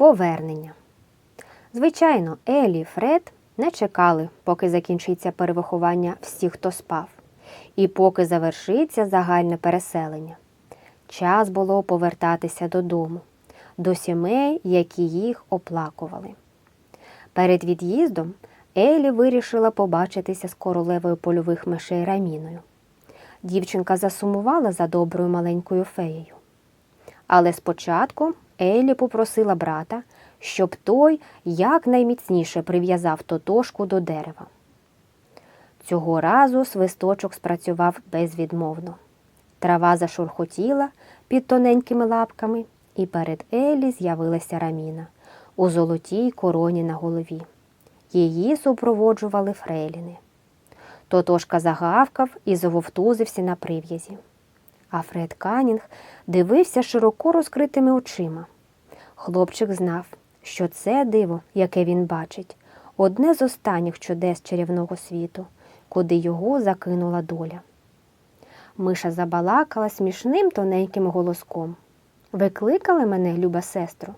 Повернення. Звичайно, Елі і Фред не чекали, поки закінчиться перевиховання всіх, хто спав, і поки завершиться загальне переселення. Час було повертатися додому, до сімей, які їх оплакували. Перед від'їздом Елі вирішила побачитися з королевою польових мишей Раміною. Дівчинка засумувала за доброю маленькою феєю. Але спочатку Елі попросила брата, щоб той якнайміцніше прив'язав тотошку до дерева. Цього разу свисточок спрацював безвідмовно. Трава зашурхотіла під тоненькими лапками, і перед Елі з'явилася раміна у золотій короні на голові. Її супроводжували фрейліни. Тотошка загавкав і завовтузився на прив'язі. А Фред Канінг дивився широко розкритими очима. Хлопчик знав, що це диво, яке він бачить, одне з останніх чудес чарівного світу, куди його закинула доля. Миша забалакала смішним тоненьким голоском. Ви кликали мене, люба сестро?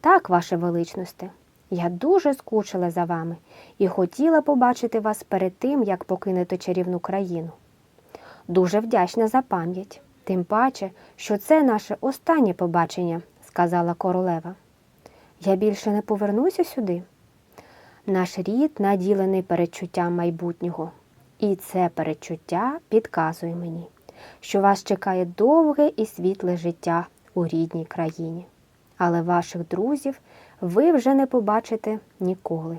Так, ваше величносте, я дуже скучила за вами і хотіла побачити вас перед тим, як покинути чарівну країну. Дуже вдячна за пам'ять, тим паче, що це наше останнє побачення, сказала королева. Я більше не повернуся сюди. Наш рід наділений передчуттям майбутнього, і це передчуття підказує мені, що вас чекає довге і світле життя у рідній країні. Але ваших друзів ви вже не побачите ніколи.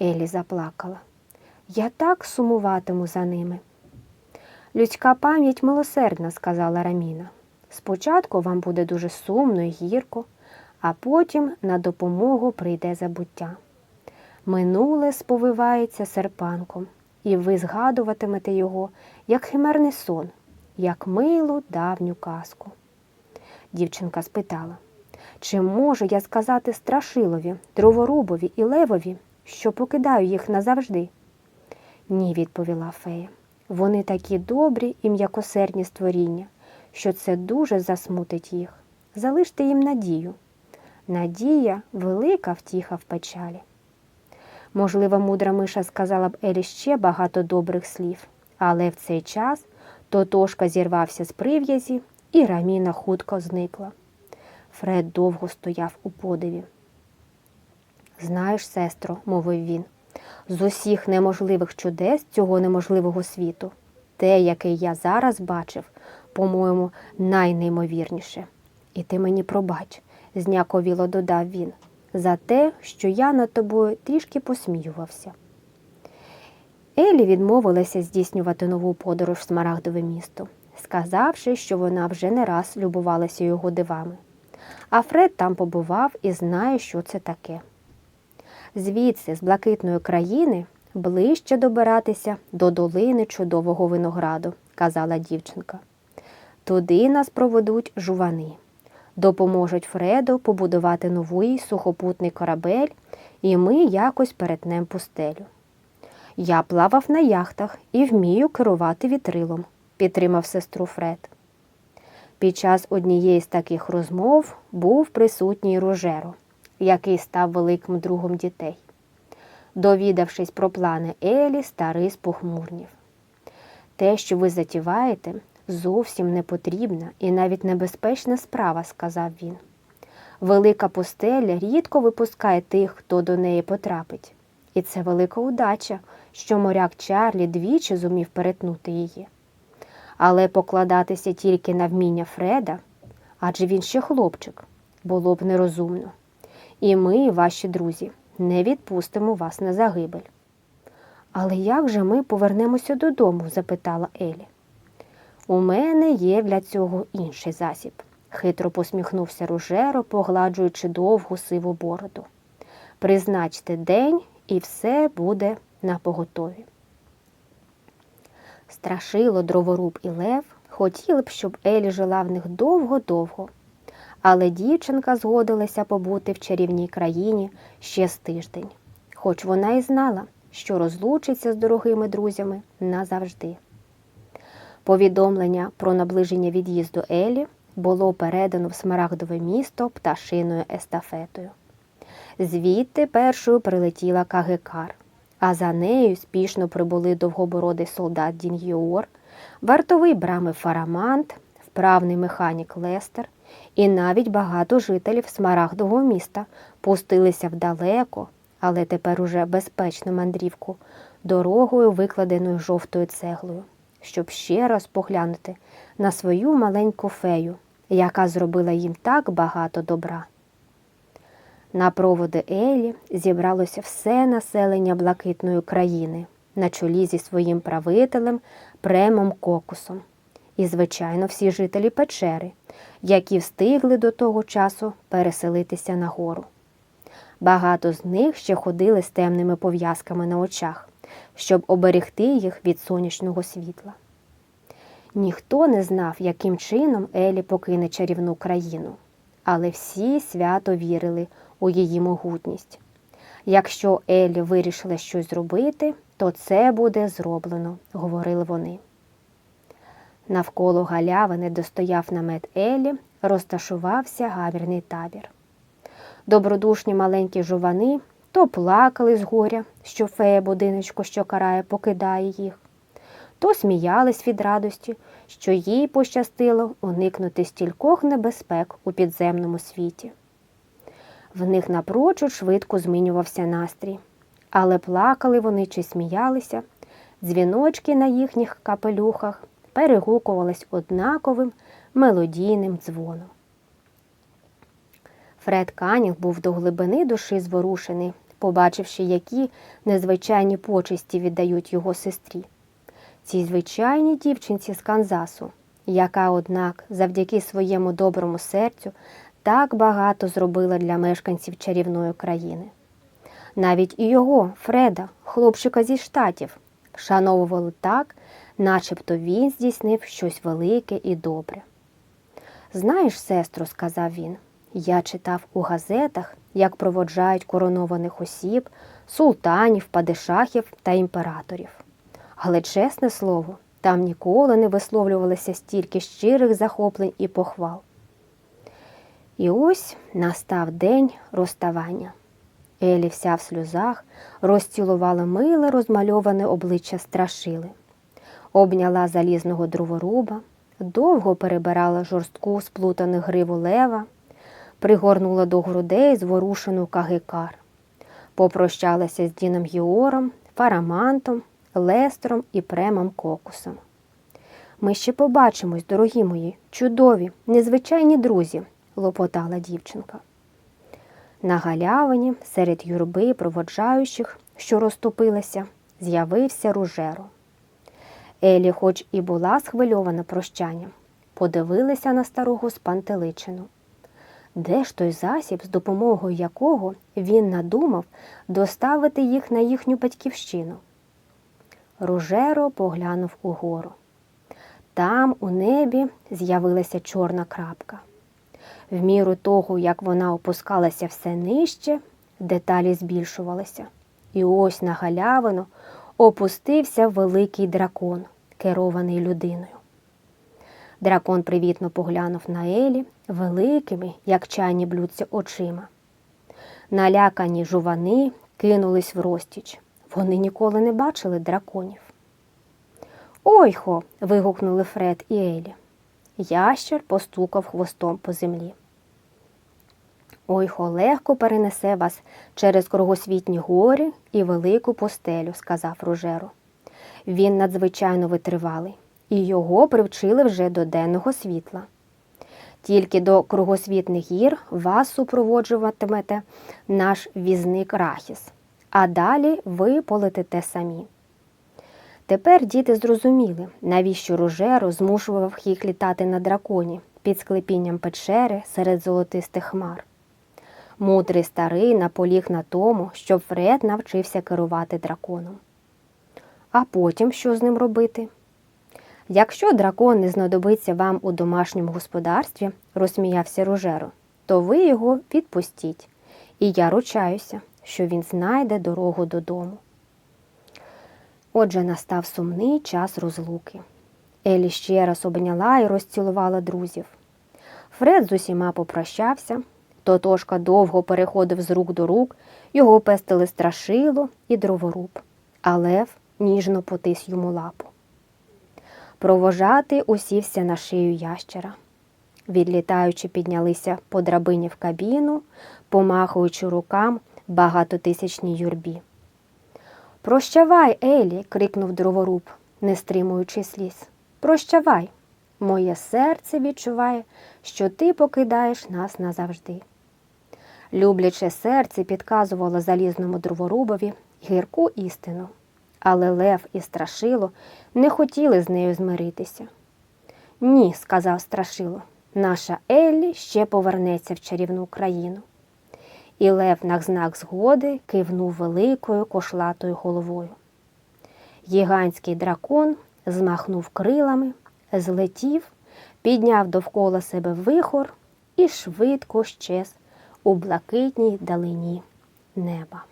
Елі заплакала. Я так сумуватиму за ними. Людська пам'ять милосердна, сказала Раміна. Спочатку вам буде дуже сумно і гірко, а потім на допомогу прийде забуття. Минуле сповивається серпанком, і ви згадуватимете його як химерний сон, як милу давню казку. Дівчинка спитала, чи можу я сказати страшилові, дроворубові і левові, що покидаю їх назавжди? Ні, відповіла фея. Вони такі добрі і м'якосердні створіння, що це дуже засмутить їх. Залиште їм надію. Надія велика втіха в печалі. Можливо, мудра миша сказала б Елі ще багато добрих слів, але в цей час Тотошка зірвався з прив'язі, і раміна хутко зникла. Фред довго стояв у подиві. Знаєш, сестро, мовив він, з усіх неможливих чудес цього неможливого світу, те, яке я зараз бачив, по-моєму, найнеймовірніше. І ти мені пробач, зняковіло додав він, за те, що я над тобою трішки посміювався. Елі відмовилася здійснювати нову подорож в Смарагдове місто, сказавши, що вона вже не раз любувалася його дивами. А Фред там побував і знає, що це таке. Звідси, з блакитної країни, ближче добиратися до долини чудового винограду, казала дівчинка. Туди нас проведуть жувани, допоможуть Фреду побудувати новий сухопутний корабель, і ми якось перетнем пустелю. Я плавав на яхтах і вмію керувати вітрилом, підтримав сестру Фред. Під час однієї з таких розмов був присутній Рожеро, який став великим другом дітей. Довідавшись про плани Елі, старий спохмурнів. Те, що ви затіваєте, зовсім не потрібна і навіть небезпечна справа, сказав він. Велика пустеля рідко випускає тих, хто до неї потрапить. І це велика удача, що моряк Чарлі двічі зумів перетнути її. Але покладатися тільки на вміння Фреда, адже він ще хлопчик, було б нерозумно. І ми, ваші друзі, не відпустимо вас на загибель. Але як же ми повернемося додому? запитала Елі. У мене є для цього інший засіб, хитро посміхнувся Ружеро, погладжуючи довгу сиву бороду. Призначте день і все буде на поготові. Страшило дроворуб і лев хотіли б, щоб Елі жила в них довго-довго. Але дівчинка згодилася побути в чарівній країні ще з тиждень, хоч вона і знала, що розлучиться з дорогими друзями назавжди. Повідомлення про наближення від'їзду Елі було передано в смарагдове місто пташиною естафетою. Звідти першою прилетіла Кагекар, а за нею спішно прибули довгобородий солдат Діньєор, вартовий брами Фарамант, вправний механік Лестер і навіть багато жителів Смарагдового міста пустилися в далеко, але тепер уже безпечну мандрівку, дорогою, викладеною жовтою цеглою, щоб ще раз поглянути на свою маленьку фею, яка зробила їм так багато добра. На проводи Елі зібралося все населення блакитної країни на чолі зі своїм правителем Премом Кокусом. І, звичайно, всі жителі печери, які встигли до того часу переселитися на гору. Багато з них ще ходили з темними пов'язками на очах, щоб оберегти їх від сонячного світла. Ніхто не знав, яким чином Елі покине чарівну країну, але всі свято вірили у її могутність. Якщо Елі вирішила щось зробити, то це буде зроблено, говорили вони. Навколо галявини, де стояв намет Елі, розташувався гамірний табір. Добродушні маленькі жувани то плакали з горя, що фея будиночко, що карає, покидає їх, то сміялись від радості, що їй пощастило уникнути стількох небезпек у підземному світі. В них напрочуд швидко змінювався настрій, але плакали вони чи сміялися, дзвіночки на їхніх капелюхах перегукувались однаковим мелодійним дзвоном. Фред Канінг був до глибини душі зворушений, побачивши, які незвичайні почесті віддають його сестрі. Цій звичайній дівчинці з Канзасу, яка, однак, завдяки своєму доброму серцю, так багато зробила для мешканців чарівної країни. Навіть і його, Фреда, хлопчика зі штатів, шановували так, начебто він здійснив щось велике і добре. Знаєш, сестро, сказав він, я читав у газетах, як проводжають коронованих осіб, султанів, падишахів та імператорів. Але, чесне слово, там ніколи не висловлювалося стільки щирих захоплень і похвал. І ось настав день розставання. Елі вся в сльозах розцілувала миле розмальоване обличчя страшили, обняла залізного дроворуба, довго перебирала жорстку сплутану гриву лева, пригорнула до грудей зворушену кагикар, попрощалася з Діном Гіором, Фарамантом, Лестером і Премом Кокусом. Ми ще побачимось, дорогі мої, чудові, незвичайні друзі, лопотала дівчинка. На галявині серед юрби проводжаючих, що розступилися, з'явився ружеро. Елі, хоч і була схвильована прощанням, подивилася на старого спантеличину. Де ж той засіб, з допомогою якого він надумав доставити їх на їхню батьківщину? Ружеро поглянув угору. Там у небі з'явилася чорна крапка. В міру того, як вона опускалася все нижче, деталі збільшувалися. І ось на галявину опустився великий дракон, керований людиною. Дракон привітно поглянув на Елі великими, як чайні блюдця, очима. Налякані жувани кинулись в розтіч. Вони ніколи не бачили драконів. Ойхо. вигукнули Фред і Елі. Ящер постукав хвостом по землі. Ойхо легко перенесе вас через кругосвітні гори і велику постелю, сказав Ружеро. Він надзвичайно витривалий, і його привчили вже до денного світла. Тільки до кругосвітних гір вас супроводжуватимете наш візник Рахіс, а далі ви полетите самі. Тепер діти зрозуміли, навіщо Ружеро змушував їх літати на драконі під склепінням печери серед золотистих хмар. Мудрий старий наполіг на тому, щоб Фред навчився керувати драконом. А потім що з ним робити? Якщо дракон не знадобиться вам у домашньому господарстві, розсміявся Ружеро, то ви його відпустіть, і я ручаюся, що він знайде дорогу додому. Отже, настав сумний час розлуки. Елі ще раз обняла і розцілувала друзів. Фред з усіма попрощався. Тотошка довго переходив з рук до рук, його пестили страшило і дроворуб, а лев ніжно потис йому лапу. Провожати усівся на шию ящера. Відлітаючи, піднялися по драбині в кабіну, помахуючи рукам багатотисячній юрбі. Прощавай, Елі, крикнув дроворуб, не стримуючи сліз. Прощавай. Моє серце відчуває, що ти покидаєш нас назавжди. Любляче серце підказувало залізному дроворубові гірку істину, але Лев і Страшило не хотіли з нею змиритися. Ні, сказав Страшило, наша Еллі ще повернеться в чарівну країну. І Лев на знак згоди кивнув великою кошлатою головою. Гігантський дракон змахнув крилами, злетів, підняв довкола себе вихор і швидко щез у блакитній далині неба.